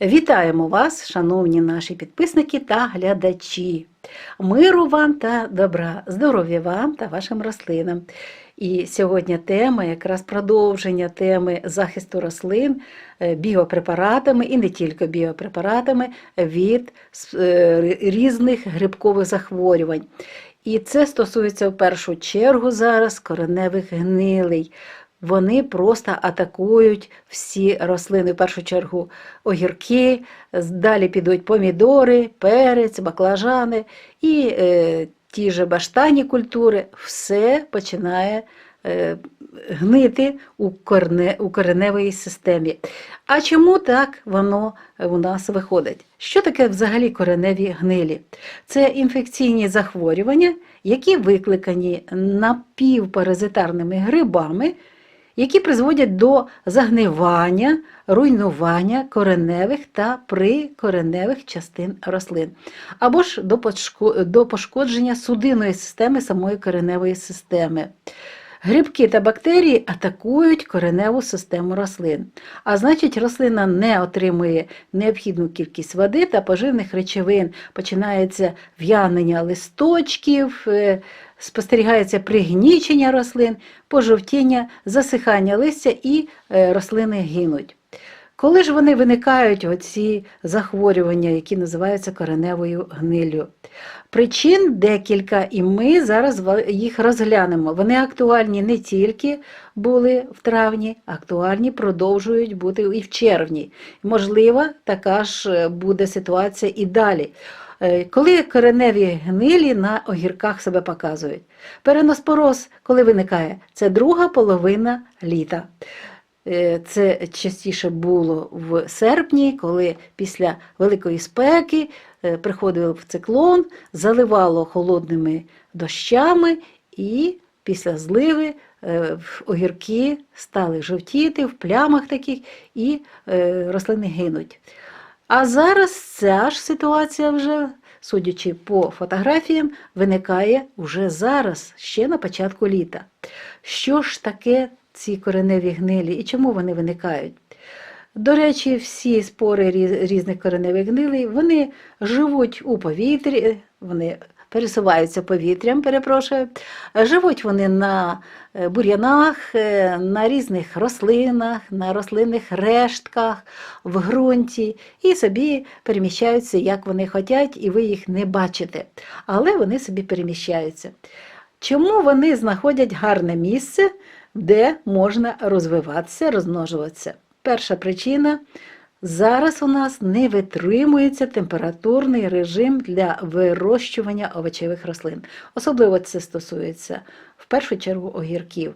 Вітаємо вас, шановні наші підписники та глядачі. Миру вам та добра, здоров'я вам та вашим рослинам. І сьогодні тема якраз продовження теми захисту рослин е, біопрепаратами і не тільки біопрепаратами від е, різних грибкових захворювань. І це стосується в першу чергу зараз кореневих гнилей. Вони просто атакують всі рослини, в першу чергу огірки, далі підуть помідори, перець, баклажани і е, ті ж баштанні культури, все починає е, гнити у, корне, у кореневій системі. А чому так воно у нас виходить? Що таке взагалі кореневі гнилі? Це інфекційні захворювання, які викликані напівпаразитарними грибами які призводять до загнивання, руйнування кореневих та прикореневих частин рослин, або ж до пошкодження судинної системи самої кореневої системи. Грибки та бактерії атакують кореневу систему рослин, а значить, рослина не отримує необхідну кількість води та поживних речовин, починається в'янення листочків, е, спостерігається пригнічення рослин, пожовтіння, засихання листя і е, рослини гинуть. Коли ж вони виникають, оці захворювання, які називаються кореневою гнилю? Причин декілька, і ми зараз їх розглянемо. Вони актуальні не тільки були в травні, актуальні продовжують бути і в червні. Можливо, така ж е, буде ситуація і далі. Е, коли кореневі гнилі на огірках себе показують. Переноспороз, коли виникає, це друга половина літа. Е, це частіше було в серпні, коли після великої спеки е, приходив циклон, заливало холодними дощами, і після зливи огірки стали жовтіти в плямах таких, і рослини гинуть. А зараз ця ж ситуація вже, судячи по фотографіям, виникає вже зараз, ще на початку літа. Що ж таке ці кореневі гнилі і чому вони виникають? До речі, всі спори різних кореневих гнилей вони живуть у повітрі, вони пересуваються повітрям, перепрошую. Живуть вони на е, бур'янах, е, на різних рослинах, на рослинних рештках, в ґрунті і собі переміщаються, як вони хочуть, і ви їх не бачите. Але вони собі переміщаються. Чому вони знаходять гарне місце, де можна розвиватися, розмножуватися? Перша причина Зараз у нас не витримується температурний режим для вирощування овочевих рослин. Особливо це стосується в першу чергу огірків.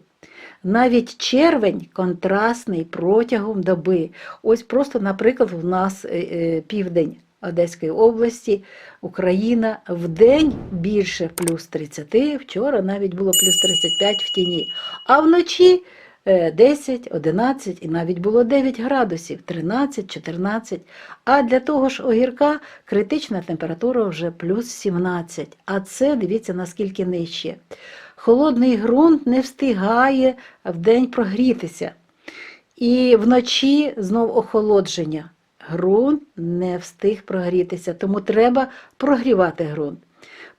Навіть червень контрастний протягом доби. Ось просто, наприклад, у нас е, е, південь Одеської області, Україна в день більше плюс 30, вчора навіть було плюс 35 в тіні, а вночі 10, е, 11 і навіть було 9 градусів, 13, 14. А для того ж огірка критична температура вже плюс 17. А це дивіться наскільки нижче. Холодний ґрунт не встигає в день прогрітися. І вночі знов охолодження. Грунт не встиг прогрітися, тому треба прогрівати ґрунт.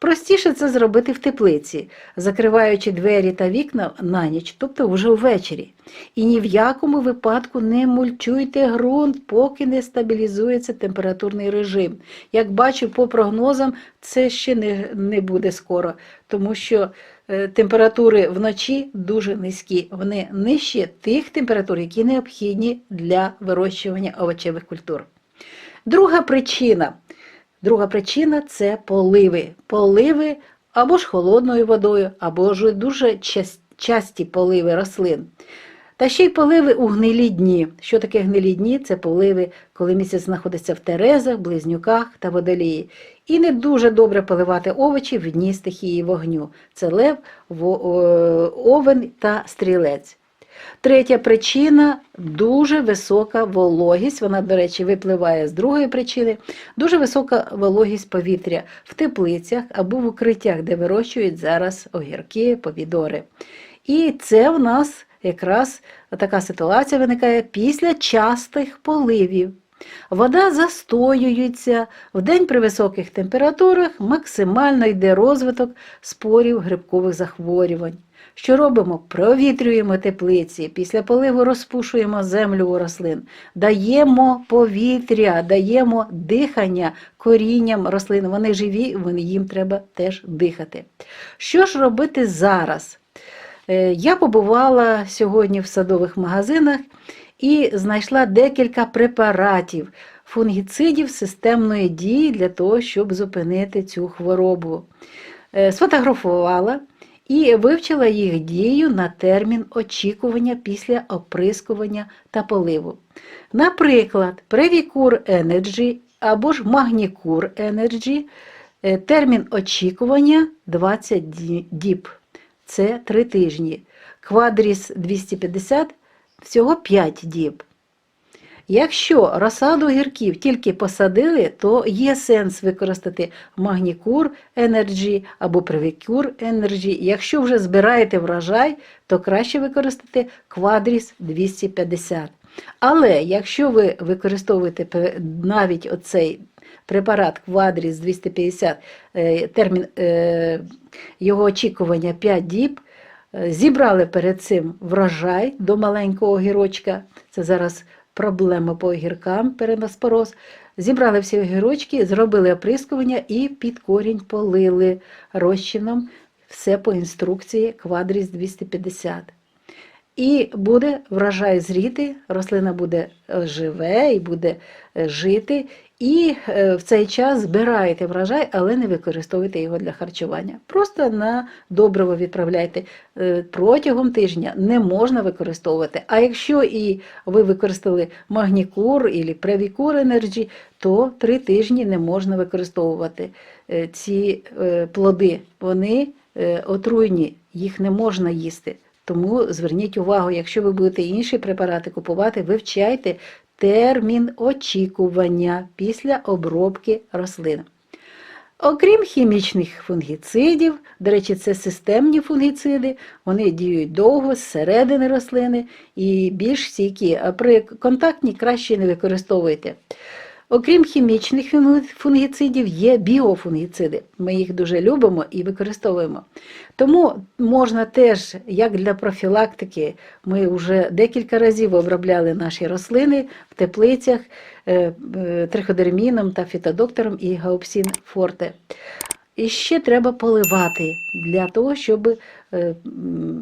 Простіше це зробити в теплиці, закриваючи двері та вікна на ніч, тобто вже ввечері. І ні в якому випадку не мульчуйте ґрунт, поки не стабілізується температурний режим. Як бачу по прогнозам, це ще не, не буде скоро, тому що е, температури вночі дуже низькі. Вони нижчі тих температур, які необхідні для вирощування овочевих культур. Друга причина. Друга причина це поливи. Поливи або ж холодною водою, або ж дуже часті поливи рослин. Та ще й поливи у гнилі дні. Що таке гнилі дні? Це поливи, коли місяць знаходиться в терезах, близнюках та водолії. І не дуже добре поливати овочі в дні стихії вогню. Це лев, овен та стрілець. Третя причина дуже висока вологість. Вона, до речі, випливає з другої причини. Дуже висока вологість повітря в теплицях або в укриттях, де вирощують зараз огірки, помідори. І це в нас якраз така ситуація виникає після частих поливів. Вода застоюється, вдень при високих температурах максимально йде розвиток спорів грибкових захворювань. Що робимо? Провітрюємо теплиці, після поливу розпушуємо землю у рослин, даємо повітря, даємо дихання корінням рослин. Вони живі, вони- їм треба теж дихати. Що ж робити зараз? Е, Я побувала сьогодні в садових магазинах і знайшла декілька препаратів, фунгіцидів системної дії для того, щоб зупинити цю хворобу. Е, Сфотографувала і вивчила їх дію на термін очікування після оприскування та поливу. Наприклад, Previcur Energy або ж Magnicur Energy е, термін очікування 20 діб. Це 3 тижні. Квадріс 250 всього 5 діб. Якщо розсаду гірків тільки посадили, то є сенс використати магнікур Energy або привікюр Energy. Якщо вже збираєте врожай, то краще використати квадріс 250. Але якщо ви використовуєте навіть оцей препарат квадріс 250, е, термін е, його очікування 5 діб, е, зібрали перед цим врожай до маленького огірочка, це зараз проблема по огіркам, переноспороз. Зібрали всі огірочки, зробили оприскування і під корінь полили розчином все по інструкції квадріс 250. І буде врожай зріти, рослина буде е, живе і буде е, жити. І е, в цей час збираєте врожай, але не використовуйте його для харчування. Просто на добриво відправляйте. Е, Протягом тижня не можна використовувати. А якщо і ви використали магнікур або превікур енерджі, то три тижні не можна використовувати Е, ці плоди. Вони отруйні, їх не можна їсти. Тому зверніть увагу, якщо ви будете інші препарати купувати, вивчайте термін очікування після обробки рослин. Окрім хімічних фунгіцидів, до речі, це системні фунгіциди, вони діють довго зсередини рослини і більш стійкі, а при контактні краще не використовуйте. Окрім хімічних фунгіцидів, є біофунгіциди. Ми їх дуже любимо і використовуємо. Тому можна теж, як для профілактики, ми вже декілька разів обробляли наші рослини в теплицях е, е, триходерміном та фітодоктором і гаупсін форте. І ще треба поливати для того, щоб е,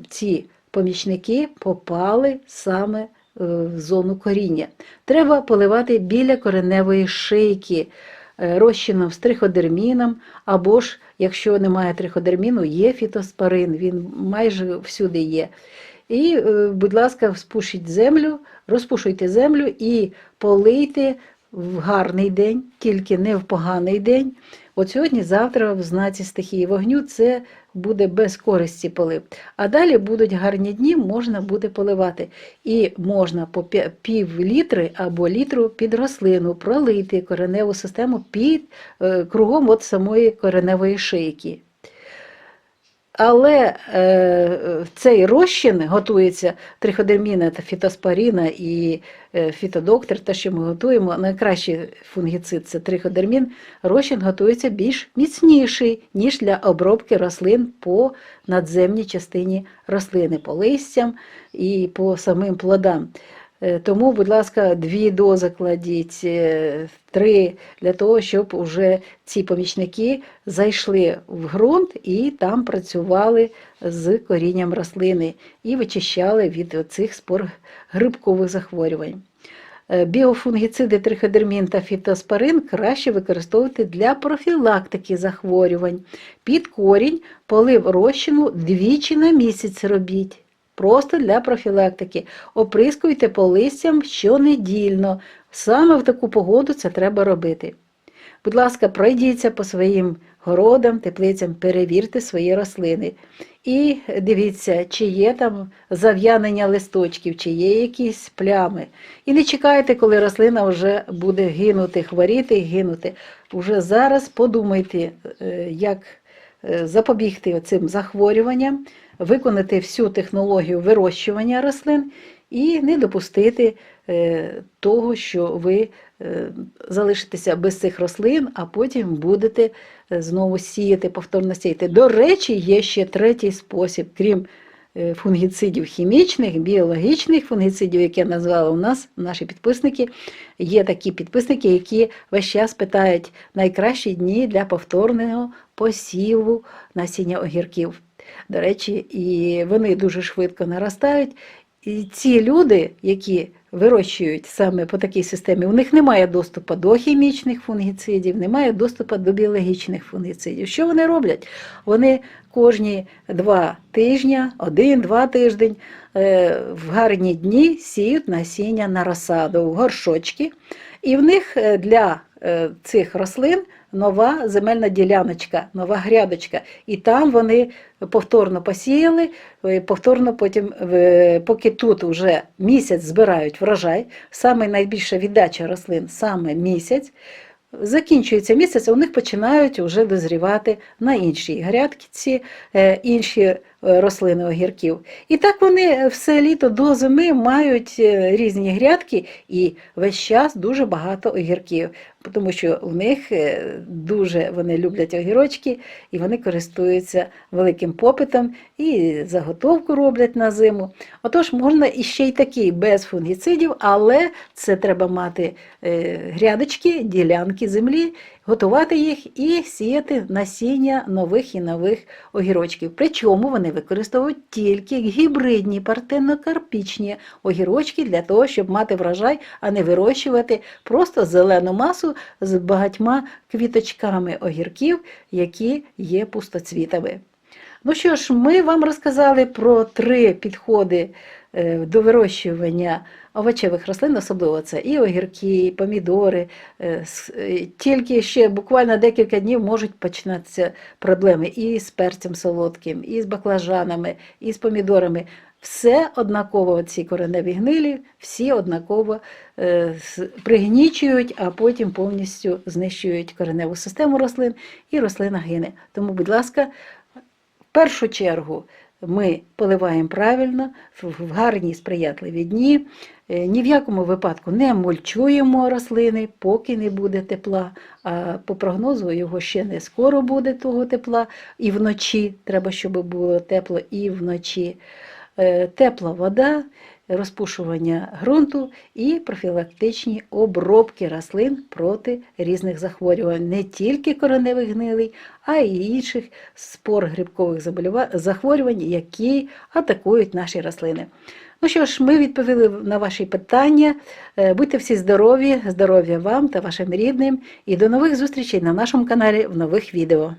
ці помічники попали саме в зону коріння. Треба поливати біля кореневої шийки е, розчином з триходерміном, або ж, якщо немає триходерміну, є фітоспорин, він майже всюди є. І, е, будь ласка, спушіть землю, розпушуйте землю і полийте в гарний день, тільки не в поганий день. От сьогодні, завтра, в знаці стихії вогню, це буде без користі полив. А далі будуть гарні дні, можна буде поливати. І можна по пів літри або літру під рослину пролити кореневу систему під е, кругом от самої кореневої шийки. Але е, цей розчин готується триходерміна та фітоспоріна і е, фітодоктор, те, що ми готуємо, найкращий фунгіцид це триходермін, розчин готується більш міцніший, ніж для обробки рослин по надземній частині рослини, по листям і по самим плодам. Е, Тому, будь ласка, дві дози кладіть, е, три для того, щоб уже ці помічники зайшли в ґрунт і там працювали з корінням рослини і вичищали від цих спор грибкових захворювань. Е, Біофунгіциди триходермін та фітоспорин краще використовувати для профілактики захворювань. Під корінь полив розчину двічі на місяць робіть. Просто для профілактики. Оприскуйте по листям щонедільно. Саме в таку погоду це треба робити. Будь ласка, пройдіться по своїм городам, теплицям, перевірте свої рослини. І дивіться, чи є там зав'янення листочків, чи є якісь плями. І не чекайте, коли рослина вже буде гинути, хворіти і гинути. Уже зараз подумайте, е, як запобігти цим захворюванням, виконати всю технологію вирощування рослин і не допустити е, того, що ви е, залишитеся без цих рослин, а потім будете е, знову сіяти, повторно сіяти. До речі, є ще третій спосіб, крім е, фунгіцидів хімічних, біологічних фунгіцидів, які я назвала у нас, наші підписники. Є такі підписники, які весь час питають найкращі дні для повторного посіву насіння огірків. До речі, і вони дуже швидко наростають. І ці люди, які вирощують саме по такій системі, у них немає доступу до хімічних фунгіцидів, немає доступу до біологічних фунгіцидів. Що вони роблять? Вони кожні два тижні, один-два тиждень е, в гарні дні сіють насіння на розсаду в горшочки, і в них е, для е, цих рослин нова земельна діляночка, нова грядочка. І там вони повторно посіяли, е, повторно потім, е, поки тут вже місяць збирають врожай, саме найбільша віддача рослин саме місяць. Закінчується місяць, у них починають вже дозрівати на іншій грядці е, інші рослини огірків. І так вони все літо до зими мають е, різні грядки і весь час дуже багато огірків, тому що у них е, дуже вони люблять огірочки і вони користуються великим попитом і заготовку роблять на зиму. Отож, можна іще й такі без фунгіцидів, але це треба мати е, грядочки, ділянки землі, готувати їх і сіяти насіння нових і нових огірочків. Причому вони використовують тільки гібридні партенокарпічні огірочки для того, щоб мати врожай, а не вирощувати просто зелену масу з багатьма квіточками огірків, які є пустоцвітами. Ну що ж, ми вам розказали про три підходи е, до вирощування овочевих рослин, особливо це і огірки, і помідори. Е, е, Тільки ще буквально декілька днів можуть починатися проблеми і з перцем солодким, і з баклажанами, і з помідорами. Все однаково ці кореневі гнилі, всі однаково пригнічують, а потім повністю знищують кореневу систему рослин і рослина гине. Тому, будь ласка, в першу чергу ми поливаємо правильно, в гарні сприятливі дні. Е, Ні в якому випадку не мульчуємо рослини, поки не буде тепла. А по прогнозу його ще не скоро буде того тепла. І вночі треба, щоб було тепло і вночі. Е, Тепла вода, розпушування ґрунту і профілактичні обробки рослин проти різних захворювань, не тільки кореневих гнилий, а й інших спор грибкових захворювань, які атакують наші рослини. Ну що ж, ми відповіли на ваші питання. Е, Будьте всі здорові, здоров'я вам та вашим рідним. І до нових зустрічей на нашому каналі в нових відео.